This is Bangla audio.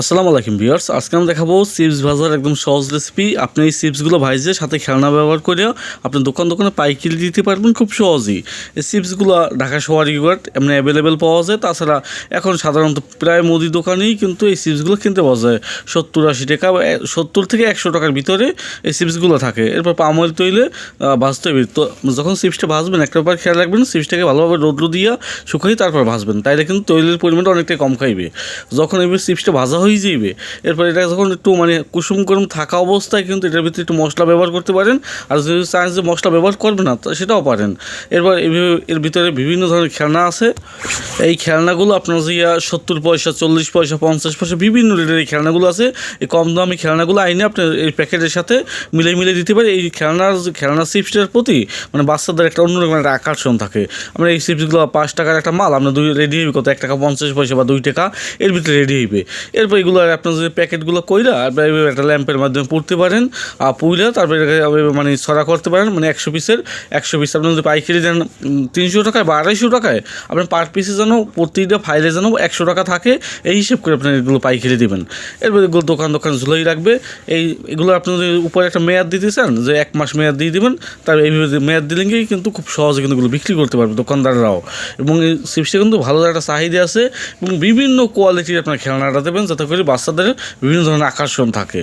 আসসালামু আলাইকুম ভিউয়ার্স। আজকে আমি দেখাবো চিপস ভাজার একদম সহজ রেসিপি আপনি এই চিপসগুলো ভাইজে সাথে খেলনা ব্যবহার করে আপনি দোকান দোকানে পাইকারি দিতে পারবেন খুব সহজেই। এই চিপসগুলো ঢাকা শহরে এমনি অ্যাভেলেবেল পাওয়া যায়। তাছাড়া এখন সাধারণত প্রায় মুদি দোকানেই কিন্তু এই চিপসগুলো কিনতে পাওয়া যায়। সত্তর আশি টাকা সত্তর থেকে একশো টাকার ভিতরে এই চিপসগুলো থাকে। এরপর পাম অয়েল তৈলে ভাজতে হবে। তো যখন চিপসটা ভাজবেন, একটা ব্যাপার খেয়াল রাখবেন, চিপসটাকে ভালোভাবে রোদ্রু দিয়া শুকাই তারপর ভাজবেন। তাইলে কিন্তু তৈলের পরিমাণটা অনেকটাই কম খাইবে। যখন এবার চিপসটা ভাজা হয়ে যাইবে। এরপর এটা যখন একটু মানে কুসুম গরম থাকা অবস্থায় কিন্তু এটার ভিতরে একটু মশলা ব্যবহার করতে পারেন। আর যদি চান যে মশলা ব্যবহার করবে না সেটাও পারেন। এরপর এর ভিতরে বিভিন্ন ধরনের খেলনা আছে। এই খেলনাগুলো আপনার যে সত্তর পয়সা, চল্লিশ পয়সা, পঞ্চাশ পয়সা বিভিন্ন রেটের এই খেলনাগুলো আছে। এই কম দামি খেলনাগুলো আইনে আপনার এই প্যাকেটের সাথে মিলে মিলে দিতে পারে এই খেলনার খেলনা চিপসটার প্রতি মানে বাচ্চাদের একটা অন্যরকম একটা আকর্ষণ থাকে। আমরা এই চিপসগুলো পাঁচ টাকার একটা মাল, আপনার দুই রেডি হইবে কত? এক টাকা পঞ্চাশ পয়সা বা দুই টাকা, এর ভিতরে রেডি হইবে। এরপর এগুলো আপনার যে প্যাকেটগুলো কইরা আপনার একটা ল্যাম্পের মাধ্যমে পড়তে পারেন আর পুইরা, তারপরে মানে ছড়া করতে পারেন মানে একশো পিসের, একশো পিস আপনি যদি পাইকারি দেন তিনশো টাকায় বা আড়াইশো টাকায় আপনার পার পিসে যেন প্রতিটা ফাইলে যেন একশো টাকা থাকে, এই হিসেব করে আপনার এগুলো পাইকারি দেবেন। এরপর এগুলো দোকান দোকান ঝুলাই রাখবে। এই, এগুলো আপনি যদি উপরে একটা মেয়াদ দিতে চান, যে এক মাস মেয়াদ দিয়ে দিবেন, তার এইভাবে মেয়াদ গিয়ে কিন্তু খুব সহজে কিন্তু এগুলো বিক্রি করতে পারবে দোকানদাররাও। এবং এই চিপসে কিন্তু ভালো একটা চাহিদা আছে এবং বিভিন্ন কোয়ালিটির আপনার খেলনাটা দেবেন, যাতে করে বাচ্চাদের বিভিন্ন ধরনের আকর্ষণ থাকে।